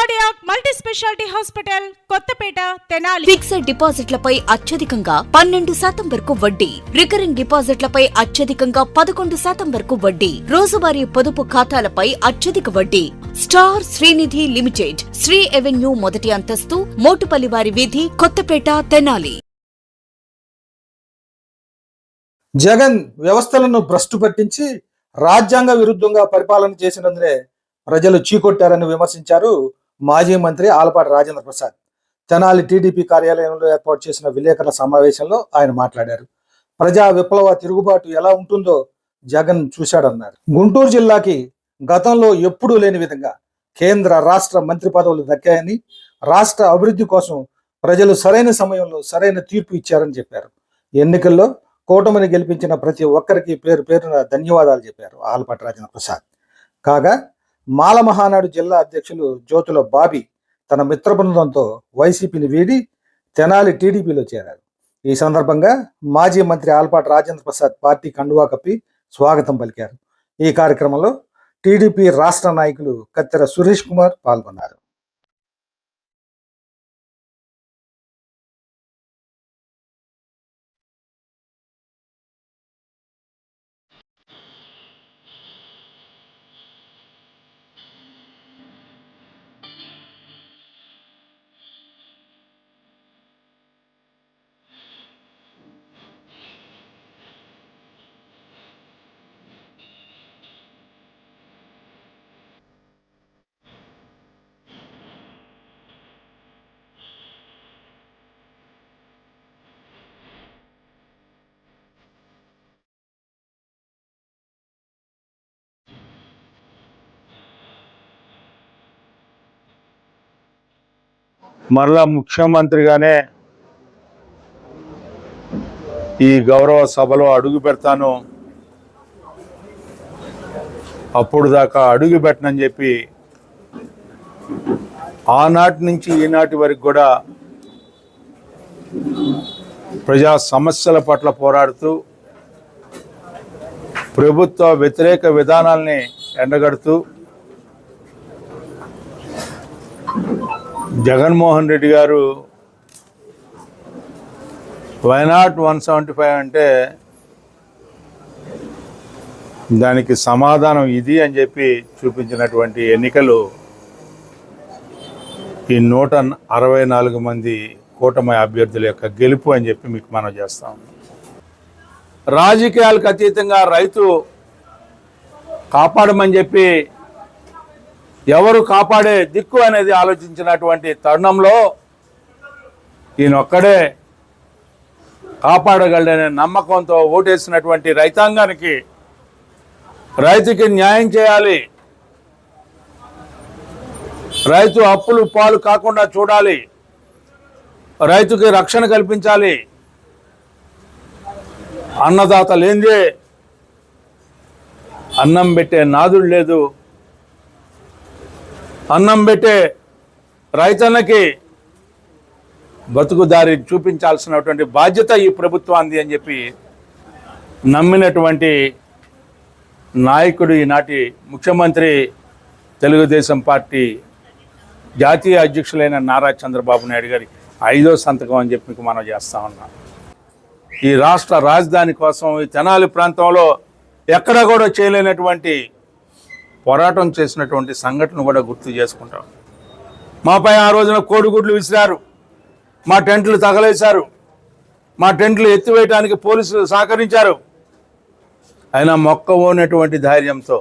Cardiac multi speciality hospital Kothapeta Tenali. Fixed డిపాజిట్లపై అత్యధికంగా పన్నెండు శాతం వరకు వడ్డీ. రికరింగ్ డిపాజిట్లపై అత్యధికంగా పదకొండు శాతం వరకు వడ్డీ. రోజువారీ పొదుపు ఖాతాలపై అత్యధిక వడ్డీ. Star Srinidhi limited Sri avenue మొదటి అంతస్తు మోటుపల్లివారి వీధి కొత్తపేట తెనాలి. జగన్ వ్యవస్థలను భ్రష్టు పట్టించి రాజ్యాంగ విరుద్ధంగా పరిపాలన చేసినందునే ప్రజలు చీకొట్టారని విమర్శించారు మాజీ మంత్రి ఆలపాటి రాజేంద్ర ప్రసాద్ తెనాలి టీడీపీ కార్యాలయంలో ఏర్పాటు చేసిన విలేకరుల సమావేశంలో ఆయన మాట్లాడారు. ప్రజా విప్లవ తిరుగుబాటు ఎలా ఉంటుందో జగన్ చూశాడన్నారు. గుంటూరు జిల్లాకి గతంలో ఎప్పుడూ లేని విధంగా కేంద్ర రాష్ట్ర మంత్రి పదవులు దక్కాయని రాష్ట్ర అభివృద్ధి కోసం ప్రజలు సరైన సమయంలో సరైన తీర్పు ఇచ్చారని చెప్పారు. ఎన్నికల్లో కూటమిని గెలిపించిన ప్రతి ఒక్కరికి పేరు పేరున ధన్యవాదాలు చెప్పారు ఆలపాటి రాజేంద్ర ప్రసాద్. కాగా మాల మహానాడు జిల్లా అధ్యక్షులు జ్యోతుల బాబీ తన మిత్ర బృందంతో వైసీపీని వీడి తెనాలి టీడీపీలో చేరారు. ఈ సందర్భంగా మాజీ మంత్రి ఆల్పాటి రాజేంద్ర ప్రసాద్ పార్టీ కండువా కప్పి స్వాగతం పలికారు. ఈ కార్యక్రమంలో టీడీపీ రాష్ట్ర నాయకులు కత్తెర సురేష్ కుమార్ పాల్గొన్నారు. మరలా ముఖ్యమంత్రిగానే ఈ గౌరవ సభలో అడుగు పెడతాను. అప్పుడు దాకా అడుగు పెట్టనని చెప్పి ఆనాటి నుంచి ఈనాటి వరకు కూడా ప్రజా సమస్యల పట్ల పోరాడుతూ ప్రభుత్వ వ్యతిరేక విధానాల్ని ఎండగడుతూ జగన్మోహన్ రెడ్డి గారు వైనాట్ వన్ సెవెంటీ ఫైవ్ అంటే దానికి సమాధానం ఇది అని చెప్పి చూపించినటువంటి ఎన్నికలు ఈ నూట అరవై నాలుగు మంది కూటమి అభ్యర్థుల యొక్క గెలుపు అని చెప్పి మీకు మనం చేస్తాం రాజకీయాలకు అతీతంగా రైతు కాపాడమని చెప్పి ఎవరు కాపాడే దిక్కు అనేది ఆలోచించినటువంటి తరుణంలో ఈయనొక్కడే కాపాడగలడనే నమ్మకంతో ఓటేసినటువంటి రైతాంగానికి రైతుకి న్యాయం చేయాలి. రైతు అప్పులు పాలు కాకుండా చూడాలి. రైతుకి రక్షణ కల్పించాలి. అన్నదాత లేనిదే అన్నం పెట్టే నాదుడు లేదు. అన్నం పెట్టే రైతన్నకి బతుకుదారి చూపించాల్సినటువంటి బాధ్యత ఈ ప్రభుత్వాన్ని అని చెప్పి నమ్మినటువంటి నాయకుడు ఈనాటి ముఖ్యమంత్రి తెలుగుదేశం పార్టీ జాతీయ అధ్యక్షులైన నారా చంద్రబాబు నాయుడు గారి ఐదో సంతకం అని చెప్పి మీకు మనం చేస్తా ఉన్నాం. ఈ రాష్ట్ర రాజధాని కోసం ఈ తెనాలి ప్రాంతంలో ఎక్కడ కూడా చేయలేనటువంటి పోరాటం చేసినటువంటి సంఘటన కూడా గుర్తు చేసుకుంటాం. మాపై ఆ రోజున కోడిగుడ్లు విసిరారు. మా టెంట్లు తగలేశారు. మా టెంట్లు ఎత్తివేయడానికి పోలీసులు సహకరించారు. అయినా మొక్కవోనటువంటి ధైర్యంతో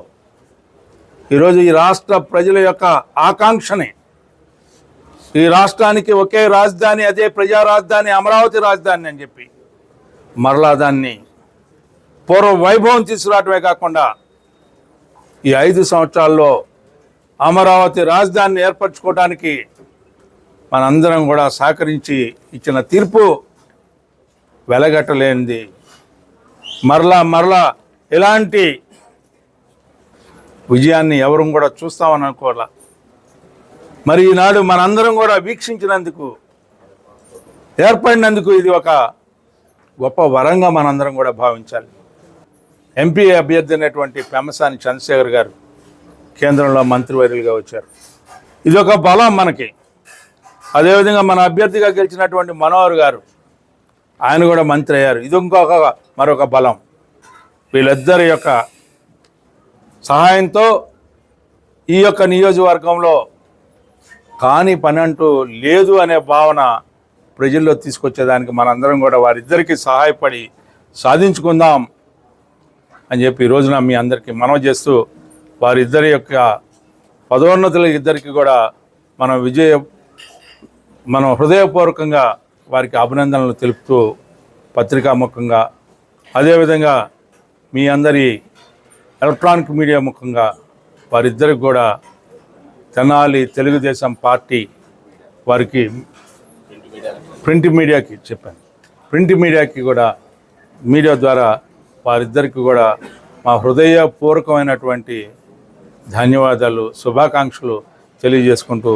ఈరోజు ఈ రాష్ట్ర ప్రజల యొక్క ఆకాంక్షని ఈ రాష్ట్రానికి ఒకే రాజధాని అదే ప్రజా రాజధాని అమరావతి రాజధాని అని చెప్పి మరలా దాన్ని పూర్వ వైభవం తీసుకురావటమే కాకుండా ఈ ఐదు సంవత్సరాల్లో అమరావతి రాజధానిని ఏర్పరచుకోవడానికి మనందరం కూడా సహకరించి ఇచ్చిన తీర్పు వెలగట్టలేనిది. మరలా మరలా ఇలాంటి విజయాన్ని ఎవరు కూడా చూస్తామని అనుకోవాల? మరి ఈనాడు మనందరం కూడా వీక్షించినందుకు ఏర్పడినందుకు ఇది ఒక గొప్ప వరంగా మనందరం కూడా భావించాలి. ఎంపీ అభ్యర్థి అయినటువంటి పెమసాని చంద్రశేఖర్ గారు కేంద్రంలో మంత్రివర్యులుగా వచ్చారు. ఇది ఒక బలం మనకి. అదేవిధంగా మన అభ్యర్థిగా గెలిచినటువంటి మనోహర్ గారు ఆయన కూడా మంత్రి అయ్యారు. ఇది ఇంకొక మరొక బలం. వీళ్ళిద్దరి యొక్క సహాయంతో ఈ యొక్క నియోజకవర్గంలో కాని పని అంటూ లేదు అనే భావన ప్రజల్లో తీసుకొచ్చేదానికి మనందరం కూడా వారిద్దరికీ సహాయపడి సాధించుకుందాం అని చెప్పి ఈ రోజున మీ అందరికీ మనవి చేస్తూ వారిద్దరి యొక్క పదోన్నతుల ఇద్దరికి కూడా మన విజయ మనం హృదయపూర్వకంగా వారికి అభినందనలు తెలుపుతూ పత్రికాముఖంగా అదేవిధంగా మీ అందరి ఎలక్ట్రానిక్ మీడియా ముఖంగా వారిద్దరికి కూడా తెనాలి తెలుగుదేశం పార్టీ వారికి ప్రింట్ మీడియాకి చెప్పాను. ప్రింట్ మీడియాకి కూడా మీడియా ద్వారా వారిద్దరికి కూడా మా హృదయపూర్వకమైనటువంటి ధన్యవాదాలు శుభాకాంక్షలు తెలియజేసుకుంటూ